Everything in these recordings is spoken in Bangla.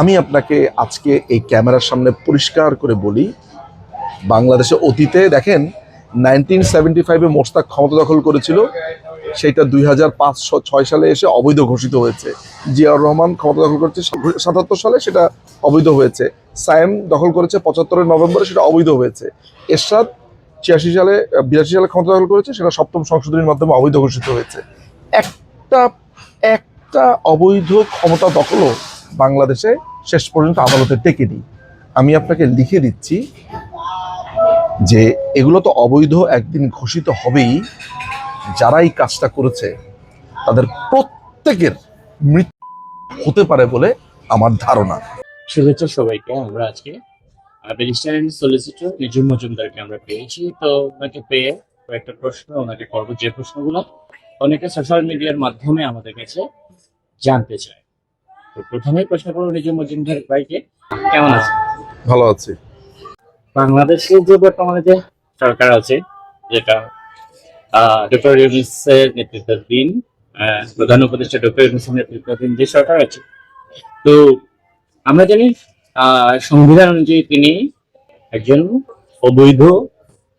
আমি আপনাকে আজকে এই ক্যামেরার সামনে পরিষ্কার করে বলি, বাংলাদেশে অতীতে দেখেন নাইনটিন সেভেন্টি ফাইভে মোস্তাক ক্ষমতা দখল করেছিল, সেটা দুই হাজার পাঁচ ছয় সালে এসে অবৈধ ঘোষিত হয়েছে। জিয়াউর রহমান ক্ষমতা দখল করেছে সাতাত্তর সালে, সেটা অবৈধ হয়েছে। সায়েম দখল করেছে পঁচাত্তরের নভেম্বরে, সেটা অবৈধ হয়েছে। এরশাদ ছিয়াশি সালে, বিরাশি সালে ক্ষমতা দখল করেছে, সেটা সপ্তম সংশোধনীর মাধ্যমে অবৈধ ঘোষিত হয়েছে। একটা একটা অবৈধ ক্ষমতা দখলও বাংলাদেশে শেষ পর্যন্ত আদালতে টেকে টেকেনি আমি আপনাকে লিখে দিচ্ছি যে এগুলো তো অবৈধ একদিন ঘোষিত হবেই। যারা এই কাজটা করেছে, তাদের প্রত্যেকের মৃত্যু হতে পারে বলে আমার ধারণা। শুভেচ্ছা সবাইকে, আমরা আজকে ব্যারিস্টার অ্যান্ড সলিসিটর নিজুম মজুমদারকে আমরা পেয়েছি। তো ওনাকে পেয়ে কয়েকটা প্রশ্ন ওনাকে করব। যে প্রশ্নগুলো অনেকে সোশ্যাল মিডিয়ার মাধ্যমে আমাদের কাছে জানতে চায়। প্রথমে প্রশ্ন করব নিজুম মজুমদার ভাইকে। কেমন আছে? ভালো আছি। বাংলাদেশে যে বর্তমানে যে সরকার আছে যেটা ডক্টর ইউনুসের নেতৃত্বাধীন প্রধান উপদেষ্টা ডক্টর ইউনুসের নেতৃত্বাধীন যে সরকার আছে তো আমরা জানি আহ, সংবিধান অনুযায়ী তিনি একজন অবৈধ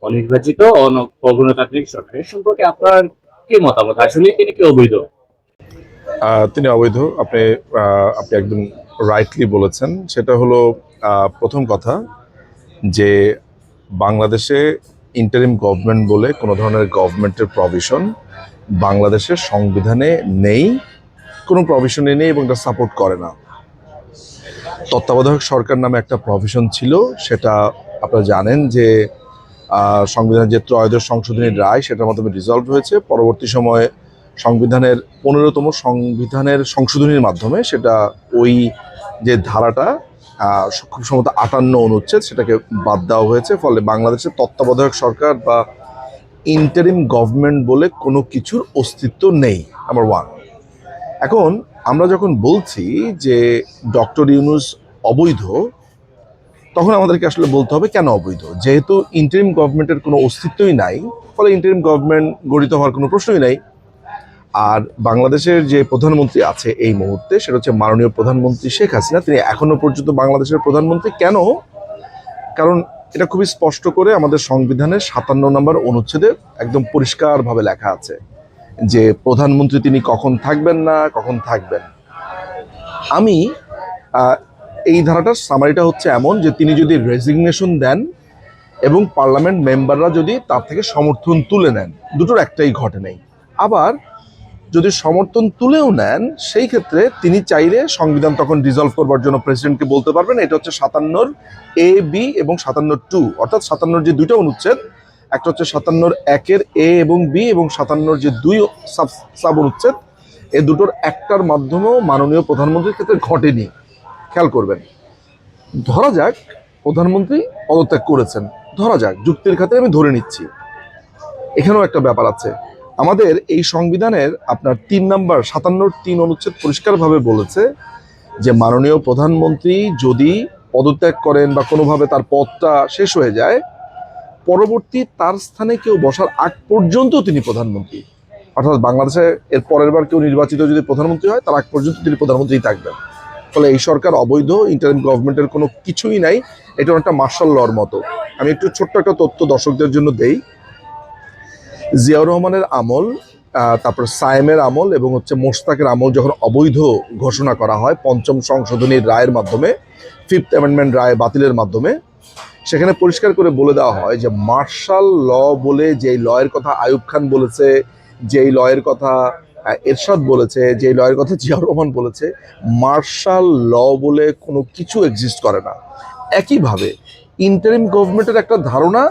অনির্বাচিত অন- অগণতান্ত্রিক সরকারের সম্পর্কে আপনার কি মতামত? আসলে তিনি কি অবৈধ? তিনি অবৈধ। আপনি আপনি একদম রাইটলি বলেছেন। সেটা হলো প্রথম কথা যে বাংলাদেশে ইন্টারিম গভর্নমেন্ট বলে কোনো ধরনের গভর্নমেন্টের প্রভিশন বাংলাদেশের সংবিধানে নেই, কোনো প্রভিশনে নেই এবং এটা সাপোর্ট করে না। তত্ত্বাবধায়ক সরকার নামে একটা প্রভিশন ছিল, সেটা আপনারা জানেন যে সংবিধানের যে ত্রয়োদশ সংশোধনীর রায়, সেটার মাধ্যমে রিজলভ হয়েছে। পরবর্তী সময়ে সংবিধানের পনেরোতম সংবিধানের সংশোধনীর মাধ্যমে সেটা ওই যে ধারাটা খুব সম্ভবত আটান্ন অনুচ্ছেদ সেটাকে বাদ দেওয়া হয়েছে। ফলে বাংলাদেশের তত্ত্বাবধায়ক সরকার বা ইন্টারিম গভর্নমেন্ট বলে কোনো কিছুর অস্তিত্ব নেই নাম্বার ওয়ান এখন আমরা যখন বলছি যে ডক্টর ইউনুস অবৈধ, তখন আমাদেরকে আসলে বলতে হবে কেন অবৈধ? যেহেতু ইন্টারিম গভর্নমেন্টের কোনো অস্তিত্বই নাই, ফলে ইন্টারিম গভর্নমেন্ট গঠিত হওয়ার কোনো প্রশ্নই নাই। আর বাংলাদেশের যে প্রধানমন্ত্রী আছে এই মুহূর্তে, সেটা হচ্ছে মাননীয় প্রধানমন্ত্রী শেখ হাসিনা। তিনি এখনও পর্যন্ত বাংলাদেশের প্রধানমন্ত্রী। কেন? কারণ এটা খুবই স্পষ্ট করে আমাদের সংবিধানের সাতান্ন নম্বর অনুচ্ছেদে একদম পরিষ্কারভাবে লেখা আছে যে প্রধানমন্ত্রী তিনি কখন থাকবেন না, কখন থাকবেন। আমি এই ধারাটার সামারিটা হচ্ছে এমন যে তিনি যদি রেজিগনেশন দেন এবং পার্লামেন্ট মেম্বাররা যদি তার থেকে সমর্থন তুলে নেন, দুটোর একটাই ঘটে নেই। আবার যদি সমর্থন তুলেও নেন, সেই ক্ষেত্রে তিনি চাইলে সংবিধান তখন রিজলভ করবার জন্য প্রেসিডেন্টকে বলতে পারবেন। এটা হচ্ছে সাতান্নর এ বি এবং সাতান্নর টু অর্থাৎ সাতান্নর যে দুইটা অনুচ্ছেদ, একটা হচ্ছে সাতান্নর একের এ এবং বি এবং সাতান্নর যে দুই সাব সাব অনুচ্ছেদ, এ দুটোর একটার মাধ্যমেও মাননীয় প্রধানমন্ত্রীর ক্ষেত্রে ঘটেনি। খেয়াল করবেন। ধরা যাক, প্রধানমন্ত্রী পদত্যাগ করেছেন। ধরা যাক, যুক্তির খাতে আমি ধরে নিচ্ছি। এখানেও একটা ব্যাপার আছে। আমাদের এই সংবিধানের আপনার তিন নাম্বার, সাতান্নর তিন অনুচ্ছেদ পরিষ্কারভাবে বলেছে যে মাননীয় প্রধানমন্ত্রী যদি পদত্যাগ করেন বা কোনোভাবে তার পদটা শেষ হয়ে যায়, পরবর্তী তার স্থানে কেউ বসার আগ পর্যন্ত তিনি প্রধানমন্ত্রী। অর্থাৎ বাংলাদেশে এর পরের বার কেউ নির্বাচিত যদি প্রধানমন্ত্রী হয়, তার আগ পর্যন্ত তিনি প্রধানমন্ত্রী থাকবেন। ফলে এই সরকার অবৈধ ইন্টারিম গভর্নমেন্টের কোনো কিছুই নাই। এটা একটা মার্শাল লর মতো। আমি একটু ছোট্ট একটা তথ্য দর্শকদের জন্য দেই। জিয়াউর রহমানের আমল তারপর সায়েমের আমল এবং হচ্ছে মোশতাকের আমল যখন অবৈধ ঘোষণা করা হয় পঞ্চম সংশোধনীর রায়ের মাধ্যমে ফিফথ অ্যামেন্ডমেন্ট রায় বাতিলের মাধ্যমে, সেখানে পরিষ্কার করে বলে দেওয়া হয় যে মার্শাল ল বলে যেই লয়ের কথা আয়ুব খান বলেছে, যেই লয়ের কথা এরশাদ বলেছে, যেই লয়ের কথা জিয়াউর রহমান বলেছে, মার্শাল ল বলে কোনো কিছু এক্সিস্ট করে না। একইভাবে ইন্টারিম গভর্নমেন্টের একটা ধারণা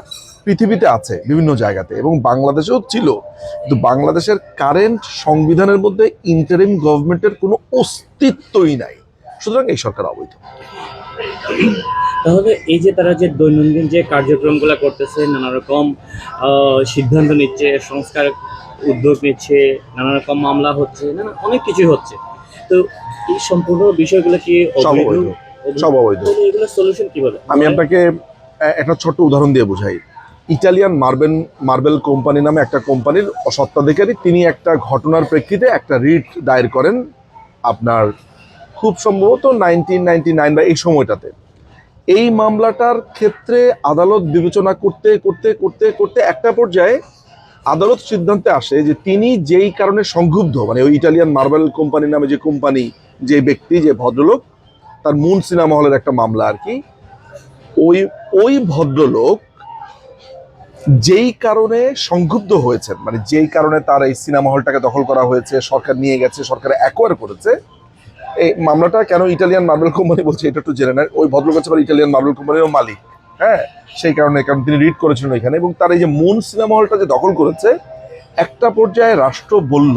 পৃথিবীতে আছে বিভিন্ন জায়গাতে এবং বাংলাদেশেও ছিল। কিন্তু বাংলাদেশের কারেন্ট সংবিধানের মধ্যে ইন্টারিম গভর্নমেন্টের কোনো অস্তিত্বই নাই। সুতরাং এই সরকার অবৈধ। তাহলে এই যে তারা যে দৈনন্দিন যে কার্যক্রমগুলো করতেছে নানা রকম সিদ্ধান্ত নিচ্ছে সংস্কার উদ্যোগ নিচ্ছে নানা রকম মামলা হচ্ছে নানা অনেক কিছুই হচ্ছে। তো এই সম্পূর্ণ বিষয়গুলো কি সব অবৈধ? সব অবৈধ। এগুলো সলিউশন আমি আপনাকে একটা ছোট্ট উদাহরণ দিয়ে বোঝাই। ইটালিয়ান মার্বেল মার্বেল কোম্পানি নামে একটা কোম্পানির স্বত্বাধিকারী তিনি একটা ঘটনার প্রেক্ষিতে একটা রিট দায়ের করেন আপনার খুব সম্ভবত নাইনটিন নাইনটি নাইন বা এই সময়টাতে। এই মামলাটার ক্ষেত্রে আদালত বিবেচনা করতে করতে করতে করতে একটা পর্যায়ে আদালত সিদ্ধান্তে আসে যে তিনি যেই কারণে সংক্ষুব্ধ মানে ওই ইটালিয়ান মার্বেল কোম্পানি নামে যে কোম্পানি, যে ব্যক্তি, যে ভদ্রলোক, তার মুন সিনেমা হলের একটা মামলা আর কি, ওই ওই ভদ্রলোক যেই কারণে সংক্ষুব্ধ হয়েছেন মানে যেই কারণে তার এই সিনেমা হলটাকে দখল করা হয়েছে, সরকার নিয়ে গেছে, সরকার অ্যাকোয়ার করেছে, এই মামলাটা কেন ইটালিয়ান মার্বেল কোম্পানি বলছে এটা একটু জেনে নেয় ওই ভদ্রলোক হচ্ছে ইটালিয়ান মার্বেল কোম্পানিরও মালিক হ্যাঁ? সেই কারণে কারণ তিনি রিড করেছিলেন এখানে এবং তার এই যে মুন সিনেমা হলটা যে দখল করেছে, একটা পর্যায়ে রাষ্ট্র বলল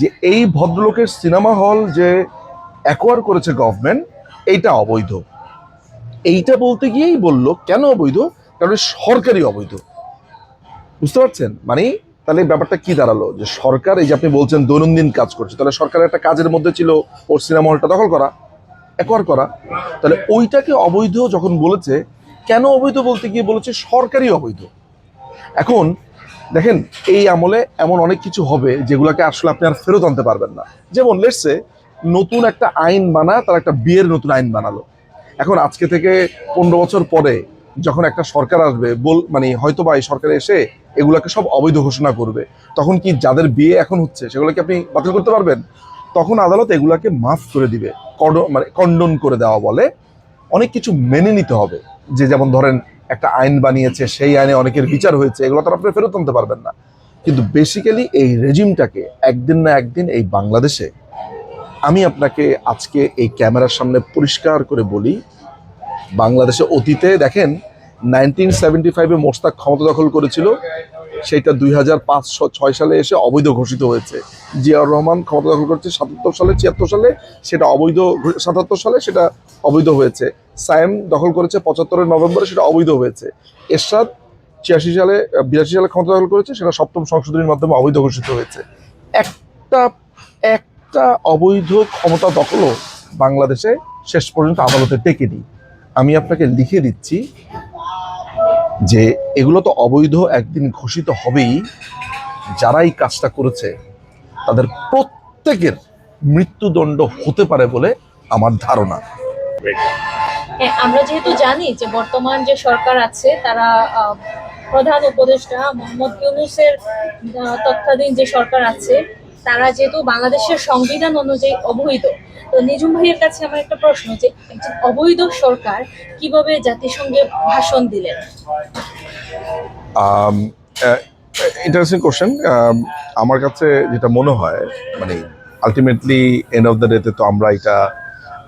যে এই ভদ্রলোকের সিনেমা হল যে অ্যাকোয়ার করেছে গভর্নমেন্ট এইটা অবৈধ। এইটা বলতে গিয়েই বলল, কেন অবৈধ? কারণ সরকারি অবৈধ। বুঝতে পারছেন? মানে তাহলে ব্যাপারটা কি দাঁড়াল? যে সরকার, এই যে আপনি বলছেন দৈনন্দিন কাজ করছে, তাহলে সরকারের একটা কাজের মধ্যে ছিল ওর সিনেমা হলটা দখল করা একবার করা। তাহলে ওইটাকে অবৈধ যখন বলেছে, কেন অবৈধ বলতে গিয়ে বলেছে? সরকারি অবৈধ। এখন দেখেন, এই আমলে এমন অনেক কিছু হবে যেগুলোকে আসলে আপনি আর ফেরত আনতে পারবেন না। যেমন লেটসে নতুন একটা আইন বানা, তার একটা বিয়ের নতুন আইন বানালো। এখন আজকে থেকে পনেরো বছর পরে যখন একটা সরকার আসবে, বল মানে হয়তো বা এই সরকার এসে এগুলোকে সব অবৈধ ঘোষণা করবে, তখন কি যাদের বিয়ে এখন হচ্ছে সেগুলোকে আপনি বাতিল করতে পারবেন? তখন আদালত এগুলাকে মাফ করে দিবে, কড- মানে কন্ডন করে দেওয়া বলে। অনেক কিছু মেনে নিতে হবে। যে যেমন ধরেন একটা আইন বানিয়েছে, সেই আইনে অনেকের বিচার হয়েছে, এগুলো তো আপনি ফেরত আনতে পারবেন না। কিন্তু বেসিক্যালি এই রেজিমটাকে একদিন না একদিন এই বাংলাদেশে আমি আপনাকে আজকে এই ক্যামেরার সামনে পরিষ্কার করে বলি বাংলাদেশে অতীতে দেখেন নাইনটিন সেভেন্টি ফাইভে মোস্তাক ক্ষমতা দখল করেছিল সেটা দুই হাজার পাঁচ ছয় সালে এসে অবৈধ ঘোষিত হয়েছে। জিয়াউর রহমান ক্ষমতা দখল করেছে সাতাত্তর সালে, ছিয়াত্তর সালে, সেটা অবৈধ সাতাত্তর সালে সেটা অবৈধ হয়েছে। সায়েম দখল করেছে পঁচাত্তরের নভেম্বরে, সেটা অবৈধ হয়েছে। এরশাদ ছিয়াশি সালে, বিরাশি সালে ক্ষমতা দখল করেছে, সেটা সপ্তম সংশোধনীর মাধ্যমে অবৈধ ঘোষিত হয়েছে। একটা একটা অবৈধ ক্ষমতা দখলও বাংলাদেশে শেষ পর্যন্ত আদালতে টেকেনি। আমি আপনাকে লিখে দিচ্ছি যে এগুলো তো অবৈধ একদিন ঘোষিত হবেই। যারা এই কাজটা করেছে, তাদের প্রত্যেকের মৃত্যুদণ্ড হতে পারে বলে আমার ধারণা। হ্যাঁ আমরা যেহেতু জানি যে বর্তমান যে সরকার আছে, তারা প্রধান উপদেষ্টা মোহাম্মদ ইউনুসের তত্ত্বাধীন যে সরকার আছে তারা যেহেতু বাংলাদেশের সংবিধান অনুযায়ী অবৈধ, তো নিজুম ভাইয়ের কাছে আমার একটা প্রশ্ন যে একজন অবৈধ সরকার কীভাবে জাতিসংঘে ভাষণ দিলেন? ইন্টারেস্টিং কোশ্চেন আমার কাছে যেটা মনে হয় মানে আলটিমেটলি এন্ড অফ দ্য ডেতে তো আমরা এটা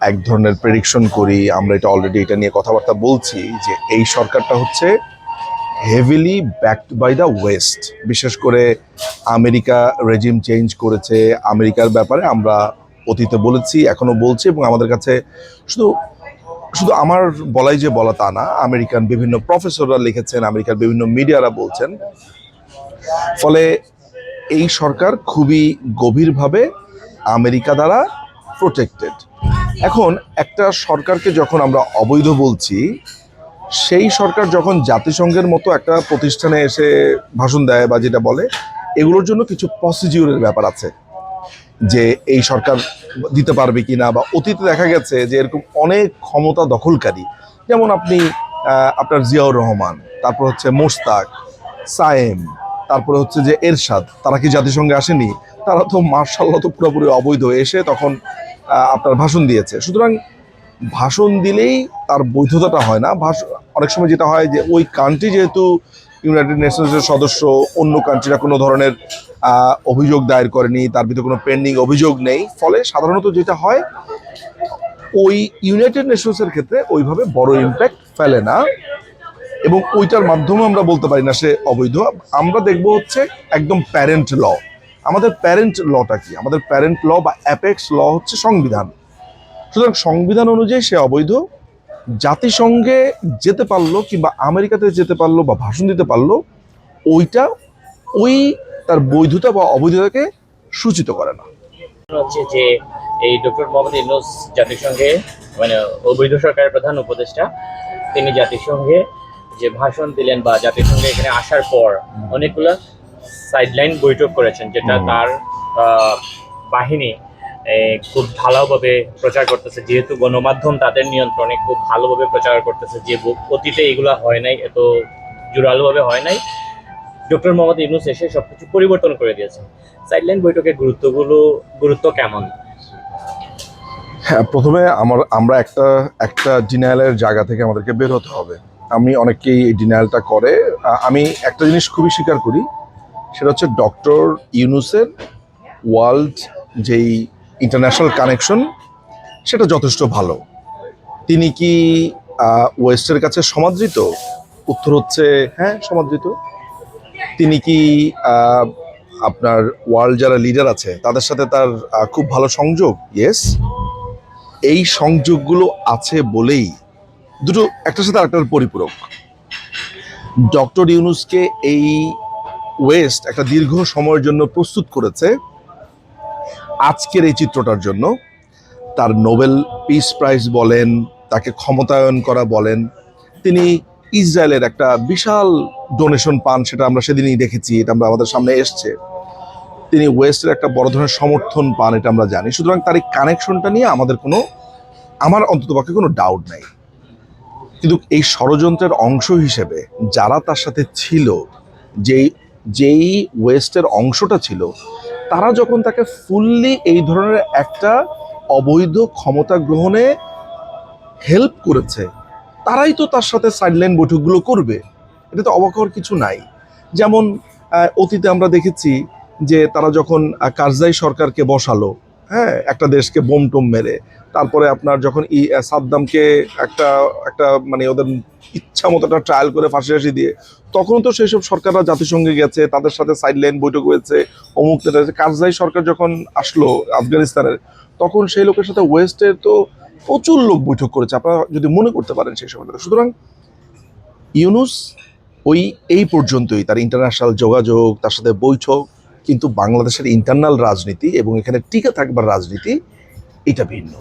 এক ধরনের প্রেডিকশন করি, আমরা এটা অলরেডি এটা নিয়ে কথাবার্তা বলছি যে এই সরকারটা হচ্ছে heavily backed by the west বিশেষ করে আমেরিকা রেজিম চেঞ্জ করেছে, আমেরিকার ব্যাপারে আমরা অতীতে বলেছি, এখনও বলছি এবং আমাদের কাছে শুধু শুধু আমার বলাই যে বলা তা না, আমেরিকান বিভিন্ন প্রফেসররা লিখেছেন, আমেরিকার বিভিন্ন মিডিয়ারা বলছেন। ফলে এই সরকার খুবই গভীরভাবে আমেরিকা দ্বারা প্রোটেক্টেড এখন একটা সরকারকে যখন আমরা অবৈধ বলছি সেই সরকার যখন জাতিসংঘের মতো একটা প্রতিষ্ঠানে এসে ভাষণ দেয় বা যেটা বলে, এগুলোর জন্য কিছু প্রসিডিউরের ব্যাপার আছে যে এই সরকার দিতে পারবে কি না বা অতীতে দেখা গেছে যে এরকম অনেক ক্ষমতা দখলকারী। যেমন আপনি আপনার জিয়াউর রহমান, তারপর হচ্ছে মোশতাক, সায়েম, তারপরে হচ্ছে যে এরশাদ, তারা কি জাতিসংঘে আসেনি? তারা তো মার্শাল্লাহ তো পুরোপুরি অবৈধ, এসে তখন আপনার ভাষণ দিয়েছে। সুতরাং ভাষণ দিলেই তার বৈধতাটা হয় না। ভাষ অনেক সময় যেটা হয় যে ওই কান্ট্রি যেহেতু ইউনাইটেড নেশনসের সদস্য, অন্য কান্ট্রিরা কোনো ধরনের অভিযোগ দায়ের করেনি, তার ভিতরে কোনো পেন্ডিং অভিযোগ নেই। ফলে সাধারণত যেটা হয়, ওই ইউনাইটেড নেশনসের ক্ষেত্রে ওইভাবে বড় ইম্প্যাক্ট ফেলে না। এবং ওইটার মাধ্যমে আমরা বলতে পারি না সে অবৈধ। আমরা দেখব হচ্ছে একদম প্যারেন্ট ল আমাদের প্যারেন্ট লটা কি? আমাদের প্যারেন্ট ল বা অ্যাপেক্স ল হচ্ছে সংবিধান। সুতরাং সংবিধান অনুযায়ী সে অবৈধ। জাতিসংঘে যেতে পারল কিংবা আমেরিকাতে যেতে পারল বা ভাষণ দিতে পারল ওইটা ওই তার বৈধতা বা অবৈধতাকে সূচিত করে না। হচ্ছে যে এই ডক্টর মোহাম্মদ ইউনুস জাতিসংঘে মানে অবৈধ সরকারের প্রধান উপদেষ্টা তিনি জাতিসংঘে যে ভাষণ দিলেন বা জাতিসংঘে এখানে আসার পর অনেকগুলো সাইডলাইন বৈঠক করেছেন যেটা তার বাহিনী খুব ভালোভাবে প্রচার করতেছে। যেহেতু গণমাধ্যম তাদের নিয়ন্ত্রণে খুব ভালোভাবে প্রচার করতেছে যে অতীতে এগুলো হয় নাই, এত জোরালোভাবে হয় নাই। ডক্টর মোহাম্মদ ইউনুস এসে সব কিছু পরিবর্তন করে দিয়েছে। সাইডলাইন বৈঠকের গুরুত্বগুলো, গুরুত্ব কেমন? হ্যাঁ প্রথমে আমার, আমরা একটা একটা ডিনায়ালের জায়গা থেকে আমাদেরকে বের হতে হবে। আমি অনেকেই এই ডিনায়ালটা করে আমি একটা জিনিস খুবই স্বীকার করি, সেটা হচ্ছে ডক্টর ইউনুসের ওয়ার্ল্ড যেই ইন্টারন্যাশনাল কানেকশন সেটা যথেষ্ট ভালো। তিনি কি ওয়েস্টের কাছে সমাদৃত? উত্তর হচ্ছে হ্যাঁ সমাদৃত। তিনি কি আপনার ওয়ার্ল্ড যারা লিডার আছে, তাদের সাথে তার খুব ভালো সংযোগ? ইয়েস এই সংযোগগুলো আছে বলেই দুটো, একটার সাথে আরেকটার পরিপূরক। ডক্টর ইউনুসকে এই ওয়েস্ট একটা দীর্ঘ সময়ের জন্য প্রস্তুত করেছে। আজকের এই চিত্রটার জন্য তার নোবেল পিস প্রাইজ বলেন, তাকে ক্ষমতায়ন করা বলেন, তিনি ইসরায়েলের একটা বিশাল ডোনেশন পান, সেটা আমরা সেদিনই দেখেছি, এটা আমরা আমাদের সামনে এসছে। তিনি ওয়েস্টের একটা বড় ধরনের সমর্থন পান, এটা আমরা জানি। সুতরাং তার এই কানেকশনটা নিয়ে আমাদের কোনো, আমার অন্তত অন্ততপক্ষে কোনো ডাউট নাই। কিন্তু এই ষড়যন্ত্রের অংশ হিসেবে যারা তার সাথে ছিল, যেই যেই ওয়েস্টের অংশটা ছিল তারা যখন তাকে ফুললি এই ধরনের একটা অবৈধ ক্ষমতা গ্রহণে হেল্প করেছে, তারাই তো তার সাথে সাইডলাইন বৈঠকগুলো করবে। এটা তো অবাক হওয়ার কিছু নাই। যেমন অতীতে আমরা দেখেছি যে তারা যখন কারজাই সরকারকে বসালো হ্যাঁ একটা দেশকে বোম টোম মেরে। তারপরে আপনার যখন ই সাদ্দামকে একটা একটা মানে ওদের ইচ্ছা মতো একটা ট্রায়াল করে ফাঁসি ফাঁসি দিয়ে তখন তো সেই সব সরকাররা জাতিসংঘে গেছে, তাদের সাথে সাইড লাইন বৈঠক হয়েছে, অমুক নেতা। কারজাই সরকার যখন আসলো আফগানিস্তানের, তখন সেই লোকের সাথে ওয়েস্টের তো প্রচুর লোক বৈঠক করেছে। আপনারা যদি মনে করতে পারেন সেই সময়টা সুতরাং ইউনুস ওই, এই পর্যন্তই। তার ইন্টারন্যাশনাল যোগাযোগ, তার সাথে বৈঠক কিন্তু বাংলাদেশের ইন্টারনাল রাজনীতি এবং এখানে টিকে থাকবার রাজনীতি এটা ভিন্ন।